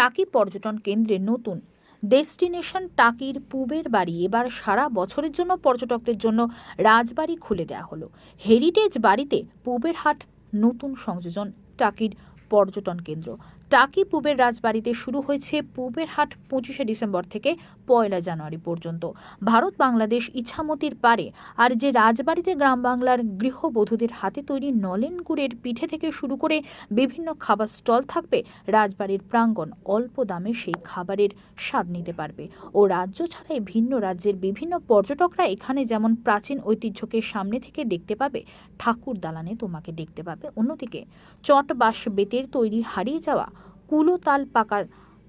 টাকি পর্যটন কেন্দ্রে নতুন। ডেস্টিনেশন টাকির পূবের বাড়ি এবার সারা বছরের জন্য পর্যটকদের জন্য রাজবাড়ি খুলে দেওয়া হলো। হেরিটেজ বাড়িতে পূবের হাট নতুন সংযোজন টাকির পর্যটন কেন্দ্র। টাকি পূবের রাজবাড়িতে শুরু হয়েছে পূবের হাট পঁচিশে ডিসেম্বর থেকে পয়লা জানুয়ারি পর্যন্ত। ভারত বাংলাদেশ ইছামতির পারে আর যে রাজবাড়িতে গ্রাম বাংলার গৃহবধূদের হাতে তৈরি নলেন গুড়ের পিঠে থেকে শুরু করে বিভিন্ন খাবার স্টল থাকবে, রাজবাড়ির প্রাঙ্গণ অল্প দামে সেই খাবারের স্বাদ নিতে পারবে। ও রাজ্য ছাড়াই ভিন্ন রাজ্যের বিভিন্ন পর্যটকরা এখানে যেমন প্রাচীন ঐতিহ্যকে সামনে থেকে দেখতে পাবে, ঠাকুর দালানে তোমাকে দেখতে পাবে। অন্যদিকে চট বাঁশ বেতের তৈরি হারিয়ে যাওয়া কুলো তাল পাকার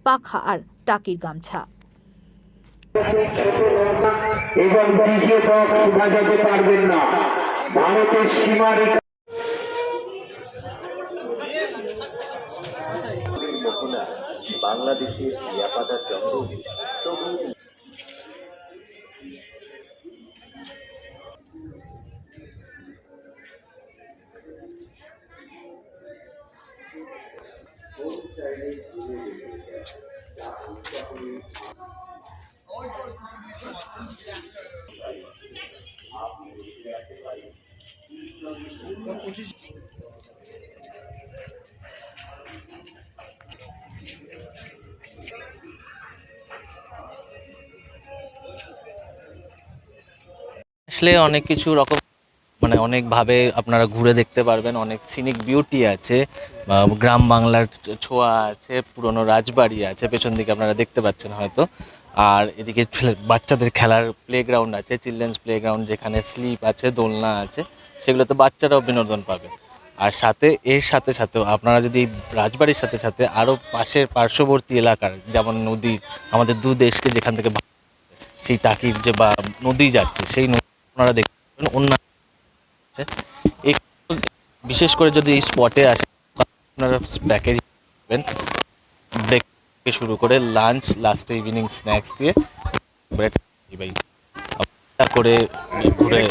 পাখা আর টাকির গামছা। এবং দ্বিতীয় পক্ষ পারবেন না। ভারতের সীমারেখা বাংলাদেশের নিরাপদার জঙ্গল আসলে অনেক কিছু রকম মানে অনেকভাবে আপনারা ঘুরে দেখতে পারবেন, অনেক সিনিক বিউটি আছে গ্রাম বাংলার ছোঁয়া আছে, পুরনো রাজবাড়ি আছে, পেছন দিকে আপনারা দেখতে পাচ্ছেন হয়তো। আর এদিকে বাচ্চাদের খেলার প্লেগ্রাউন্ড আছে চিলড্রেন্স প্লেগ্রাউন্ড যেখানে স্লিপ আছে, দোলনা আছে, সেগুলোতে বাচ্চারাও বিনোদন পাবে। আর সাথে, এর সাথে সাথেও আপনারা যদি রাজবাড়ির সাথে সাথে আরও পাশের পার্শ্ববর্তী এলাকার, যেমন নদী, আমাদের দু দেশকে যেখান থেকে সেই টাকির যে বা নদী যাচ্ছে, সেই নদী আপনারা দেখতে পাবেন। অন্যান্য বিশেষ করে যদি এই স্পটে আসেন আপনারা প্যাকেজ পাবেন ব্রেক থেকে শুরু করে লাঞ্চ লাস্টে ইভিনিং স্ন্যাক্স দিয়ে করে ঘুরে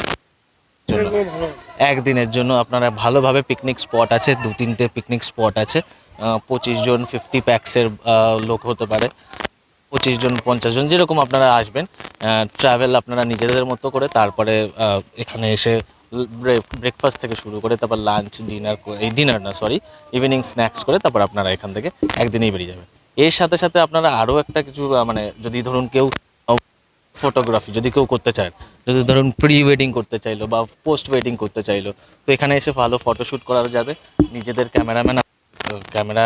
একদিনের জন্য আপনারা ভালোভাবে পিকনিক স্পট আছে, দু তিনটে পিকনিক স্পট আছে। পঁচিশ জন ফিফটি প্যাক্সের লোক হতে পারে। পঁচিশ জন, পঞ্চাশ জন, যেরকম আপনারা আসবেন। ট্রাভেল আপনারা নিজেদের মতো করে তারপরে এখানে এসে ব্রেকফাস্ট থেকে শুরু করে তারপর লাঞ্চ ডিনার এই ডিনার না সরি ইভিনিং স্ন্যাক্স করে তারপর আপনারা এখান থেকে একদিনেই বেরিয়ে যাবেন। এর সাথে সাথে আপনারা আরও একটা কিছু মানে যদি ধরুন কেউ ফটোগ্রাফি যদি কেউ করতে চায়, যদি ধরুন প্রি ওয়েডিং করতে চাইলো বা পোস্ট ওয়েডিং করতে চাইলো, তো এখানে এসে ভালো ফটোশ্যুট করা যাবে। নিজেদের ক্যামেরাম্যান ক্যামেরা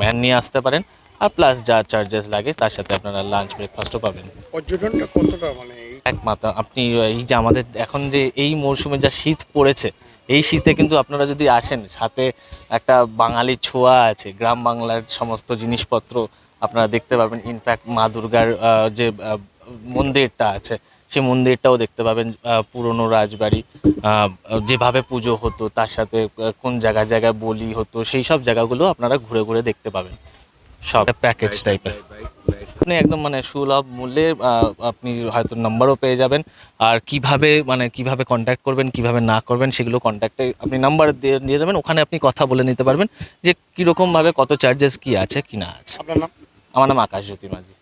ম্যান নিয়ে আসতে পারেন। আর প্লাস যা চার্জেস লাগে, তার সাথে আপনারা লাঞ্চ ব্রেকফাস্টও পাবেন। পর্যটনটা কতটা মানে একমাত্র। আপনি এই যে আমাদের এখন যে এই মরশুমে যা শীত পড়েছে এই শীতে কিন্তু আপনারা যদি আসেন সাথে একটা বাঙালি ছোঁয়া আছে গ্রাম বাংলার সমস্ত জিনিসপত্র আপনারা দেখতে পাবেন ইনফ্যাক্ট মা দুর্গার যে মন্দিরটা আছে সেই মন্দিরটাও দেখতে পাবেন পুরনো রাজবাড়ি যেভাবে পুজো হতো তার সাথে কোন জায়গায় জায়গায় বলি হতো সেই সব জায়গাগুলো আপনারা ঘুরে ঘুরে দেখতে পাবেন। সব প্যাকেজ টাইপের আপনি একদম মানে সুলভ মূল্যে আপনি হয়তো নাম্বারও পেয়ে যাবেন। আর কীভাবে মানে কীভাবে কন্ট্যাক্ট করবেন কীভাবে না করবেন সেগুলো কন্ট্যাক্টে আপনি নাম্বার দিয়ে দিয়ে দেবেন। ওখানে আপনি কথা বলে নিতে পারবেন যে কীরকমভাবে কত চার্জেস কি আছে কি না আছে। আপনার নাম? আমার নাম আকাশ জ্যোতি মাঝি